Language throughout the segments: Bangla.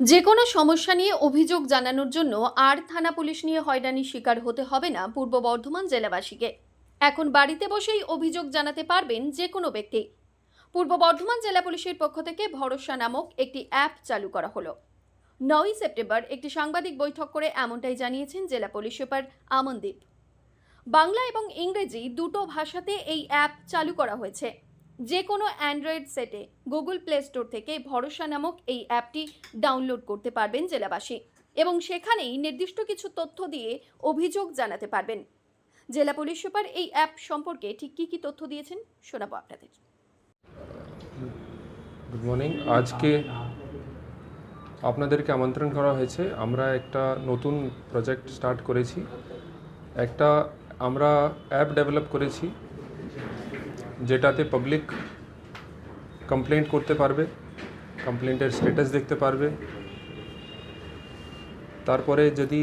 যে কোনো সমস্যা নিয়ে অভিযোগ জানানোর জন্য আর থানা পুলিশ নিয়ে হয়রানির শিকার হতে হবে না পূর্ব বর্ধমান জেলাবাসীকে। এখন বাড়িতে বসেই অভিযোগ জানাতে পারবেন যে কোনো ব্যক্তি। পূর্ব বর্ধমান জেলা পুলিশের পক্ষ থেকে ভরসা নামক একটি অ্যাপ চালু করা হলো। নয়ই সেপ্টেম্বর একটি সাংবাদিক বৈঠক করে এমনটাই জানিয়েছেন জেলা পুলিশ সুপার আমনদীপ। বাংলা এবং ইংরেজি দুটো ভাষাতে এই অ্যাপ চালু করা হয়েছে। যে কোনো অ্যান্ড্রয়েড সেটে গুগল প্লে স্টোর থেকে ভরসা নামক এই অ্যাপটি ডাউনলোড করতে পারবেন জেলাবাসী এবং সেখানেই নির্দিষ্ট কিছু তথ্য দিয়ে অভিযোগ জানাতে পারবেন। জেলা পুলিশ সুপার এই অ্যাপ সম্পর্কে ঠিক কী কী তথ্য দিয়েছেন শোনাবো আপনাদের। গুড মর্নিং আজকে আপনাদেরকে আমন্ত্রণ করা হয়েছে। আমরা একটা নতুন প্রজেক্ট স্টার্ট করেছি। একটা আমরা অ্যাপ ডেভেলপ করেছি। যেটাতে পাবলিক কমপ্লেন্ট করতে পারবে কমপ্লেন্টের স্ট্যাটাস দেখতে পারবে। তারপরে যদি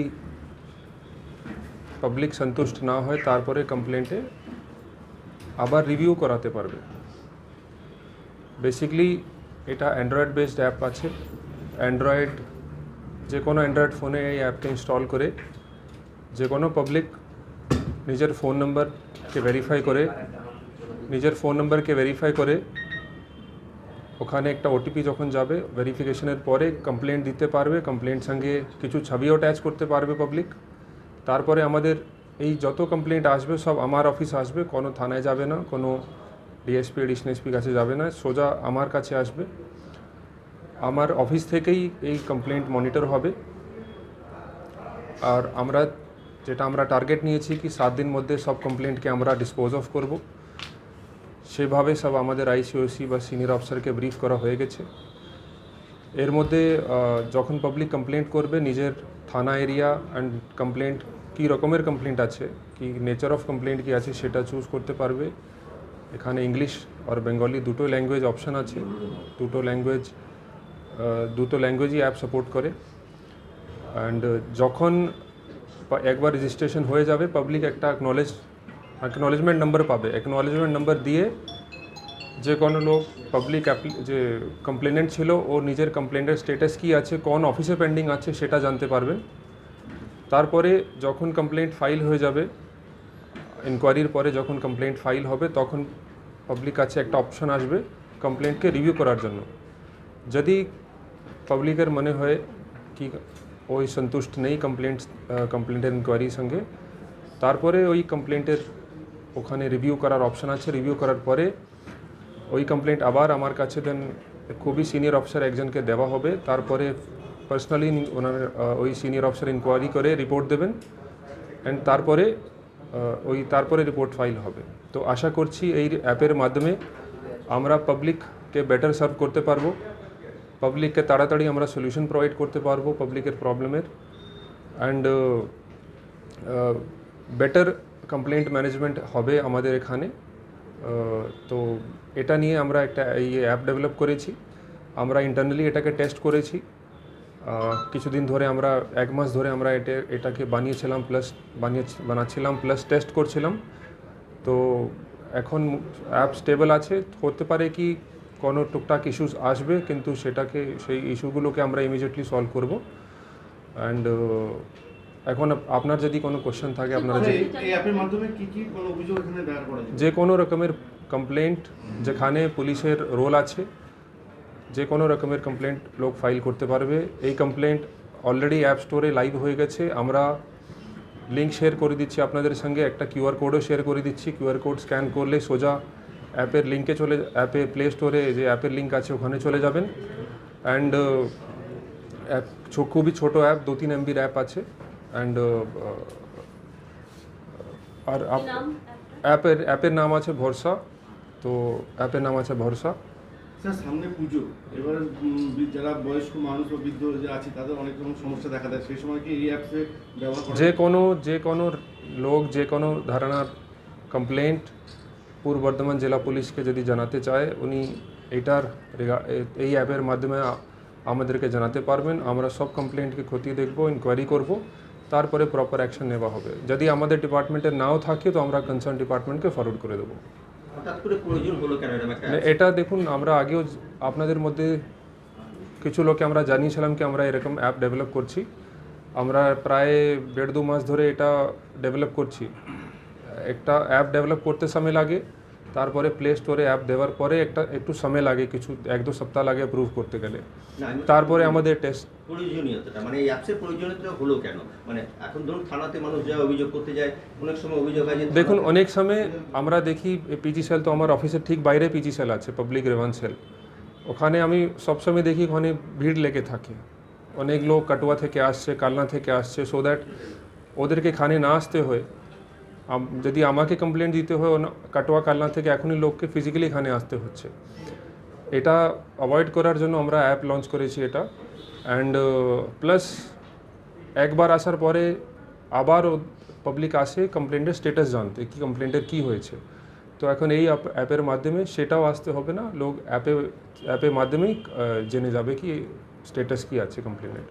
পাবলিক সন্তুষ্ট না হয়, তারপরে কমপ্লেন্টে আবার রিভিউ করাতে পারবে। বেসিক্যালি এটা অ্যান্ড্রয়েড বেসড অ্যাপ আছে। অ্যান্ড্রয়েড যে কোনো অ্যান্ড্রয়েড ফোনে এই অ্যাপটা ইনস্টল করে, যে কোনো পাবলিক নিজের ফোন নাম্বারকে ভেরিফাই করে নিজের ফোন নাম্বারকে ভেরিফাই করে, ওখানে একটা ওটিপি যখন যাবে ভেরিফিকেশনের পরে কমপ্লেন্ট দিতে পারবে কমপ্লেন্ট সঙ্গে কিছু ছবিও অ্যাটাচ করতে পারবে পাবলিক তারপরে আমাদের এই যত কমপ্লেন্ট আসবে, সব আমার অফিস আসবে, কোনো থানায় যাবে না, কোনো ডিএসপি এডিশন এসপি কাছে যাবে না, সোজা আমার কাছে আসবে। আমার অফিস থেকেই এই কমপ্লেন্ট মনিটর হবে। আর আমরা, যেটা আমরা টার্গেট নিয়েছি কি, সাত দিন মধ্যে সব কমপ্লেন্টকে আমরা ডিসপোজ অফ করব। সেভাবে সব আমাদের আইসিওসি বা সিনিয়র অফিসারকে ব্রিফ করা হয়ে গেছে। এর মধ্যে যখন পাবলিক কমপ্লেন্ট করবে, নিজের থানা এরিয়া অ্যান্ড কমপ্লেন্ট কী রকমের কমপ্লেন্ট আছে, কি নেচার অফ কমপ্লেন্ট কী আছে সেটা চুজ করতে পারবে। এখানে ইংলিশ আর বেঙ্গলি দুটো ল্যাঙ্গুয়েজ অপশান আছে। দুটো ল্যাঙ্গুয়েজ দুটো ল্যাঙ্গুয়েজই অ্যাপ সাপোর্ট করে। অ্যান্ড যখন একবার রেজিস্ট্রেশন হয়ে যাবে পাবলিক একটা অ্যাকনলেজ অ্যাকনলেজমেন্ট নাম্বার পাবে অ্যাকনলেজমেন্ট নাম্বার দিয়ে যে কোনো লোক পাবলিক যে কমপ্লেনেন্ট ছিল ও নিজের কমপ্লেন্টের স্টেটাস কী আছে কোন অফিসে পেন্ডিং আছে সেটা জানতে পারবেন তারপরে যখন কমপ্লেন্ট ফাইল হয়ে যাবে ইনকোয়ারির পরে যখন কমপ্লেন্ট ফাইল হবে তখন পাবলিক কাছে একটা অপশন আসবে কমপ্লেন্টকে রিভিউ করার জন্য যদি পাবলিকের মনে হয় কি ওই সন্তুষ্ট নেই কমপ্লেন্ট কমপ্লেন্টের ইনকোয়ারির সঙ্গে তারপরে ওই কমপ্লেন্টের ওখানে রিভিউ করার অপশন আছে। রিভিউ করার পরে ওই কমপ্লেন্ট আবার আমার কাছে দেন খুবই সিনিয়র অফিসার একজনকে দেওয়া হবে। তারপরে পার্সোনালি ওনার আহ, ওই সিনিয়র অফিসার ইনকোয়ারি করে রিপোর্ট দেবেন। অ্যান্ড তারপরে আহ, ওই তারপরে রিপোর্ট ফাইল হবে। তো আশা করছি এই অ্যাপের মাধ্যমে আমরা পাবলিককে বেটার সার্ভ করতে পারব। পাবলিককে তাড়াতাড়ি আমরা সলিউশন প্রোভাইড করতে পারব পাবলিকের প্রবলেমের অ্যান্ড বেটার কমপ্লেন্ট ম্যানেজমেন্ট হবে আমাদের এখানে। তো এটা নিয়ে আমরা একটা এই অ্যাপ ডেভেলপ করেছি। আমরা ইন্টারনালি এটাকে টেস্ট করেছি। কিছুদিন ধরে আমরা, এক মাস ধরে আমরা এটা, এটাকে বানিয়েছিলাম প্লাস বানিয়ে, বানাচ্ছিলাম প্লাস টেস্ট করছিলাম। তো এখন অ্যাপ স্টেবল আছে। হতে পারে কি কোনো টুকটাক ইস্যুস আসবে, কিন্তু সেটাকে, সেই ইস্যুগুলোকে আমরা ইমিডিয়েটলি সলভ করব। অ্যান্ড এখন আপনার যদি কোনো কোশ্চেন থাকে আপনারা যদি এই- এই অ্যাপের মাধ্যমে কি কি কোনো অভিযোগ এখানে দায়ের করা যায়? যে কোনো রকমের কমপ্লেন্ট যেখানে পুলিশের রোল আছে যে কোনো রকমের কমপ্লেন্ট লোক ফাইল করতে পারবে। এই কমপ্লেন্ট অলরেডি অ্যাপ স্টোরে লাইভ হয়ে গেছে। আমরা লিঙ্ক শেয়ার করে দিচ্ছি আপনাদের সঙ্গে। একটা কিউআর কোডও শেয়ার করে দিচ্ছি। কিউআর কোড স্ক্যান করলে সোজা অ্যাপের লিঙ্কে চলে অ্যাপে প্লে স্টোরে যে অ্যাপের লিঙ্ক আছে ওখানে চলে যাবেন। অ্যান্ড অ্যাপ খুবই ছোটো অ্যাপ দু তিন এমবির অ্যাপ আছে। অ্যান্ড আর অ্যাপের অ্যাপের নাম আছে ভরসা তো অ্যাপের নাম আছে ভরসা স্যার সামনে পুজো। এবার যারা বয়স্ক মানুষ বা বৃদ্ধ যে আছে তাদের অনেক রকম সমস্যা দেখা দেয়। সেই সময় কি এই অ্যাপসে ব্যবহার যে কোনো যে কোনো লোক যে কোনো ধারণার কমপ্লেন্ট পূর্ব বর্ধমান জেলা পুলিশকে যদি জানাতে চায় উনি এটার এই অ্যাপের মাধ্যমে আমাদেরকে জানাতে পারবেন। আমরা সব কমপ্লেন্টকে খতিয়ে দেখব ইনকোয়ারি করব। তারপরে প্রপার অ্যাকশন নেওয়া হবে। যদি আমাদের ডিপার্টমেন্টের নাও থাকে তো আমরা কনসার্ন ডিপার্টমেন্টকে ফরওয়ার্ড করে দেবো। মানে এটা দেখুন আমরা আগেও আপনাদের মধ্যে কিছু লোককে আমরা জানিয়েছিলাম কি আমরা এরকম অ্যাপ ডেভেলপ করছি। আমরা প্রায় দেড় দু মাস ধরে এটা ডেভেলপ করছি। একটা অ্যাপ ডেভেলপ করতে সময় লাগে। তারপরে প্লে স্টোরে অ্যাপ দেওয়ার পরে একটা একটু সময় লাগে কিছু এক দু সপ্তাহ লাগে অ্যাপ্রুভ করতে গেলে। তারপরে আমাদের টেস্ট প্রয়োজনীয়তাটা মানে এই অ্যাপসের প্রয়োজনীয়তা হলো কেন? মানে এখন ধরুন থানাতে মানুষ যায় অভিযোগ করতে যায় অনেক সময় অভিযোগ আছে যে দেখুন অনেক সময় আমরা দেখি পিজি সেল তো আমার অফিসের ঠিক বাইরে পিজি সেল আছে পাবলিক রেভান্স সেল ওখানে আমি সবসময় দেখি ওখানে ভিড় লেগে থাকে। অনেক লোক কাটুয়া থেকে আসছে কালনা থেকে আসছে সো দ্যাট ওদেরকে খানে না আসতে হয়। যদি আমাকে কমপ্লেন দিতে হয় কাটোয়া কালনা থেকে এখনই লোককে ফিজিক্যালি এখানে আসতে হচ্ছে। এটা অ্যাভয়েড করার জন্য আমরা অ্যাপ লঞ্চ করেছি এটা। অ্যান্ড প্লাস একবার আসার পরে আবার পাবলিক আসে কমপ্লেন্টের স্টেটাস জানতে, কি কমপ্লেন্টের কী হয়েছে। তো এখন এই অ্যাপের মাধ্যমে সেটাও আসতে হবে না, লোক অ্যাপে অ্যাপের মাধ্যমেই জেনে যাবে কি স্টেটাস কী আছে কমপ্লেনের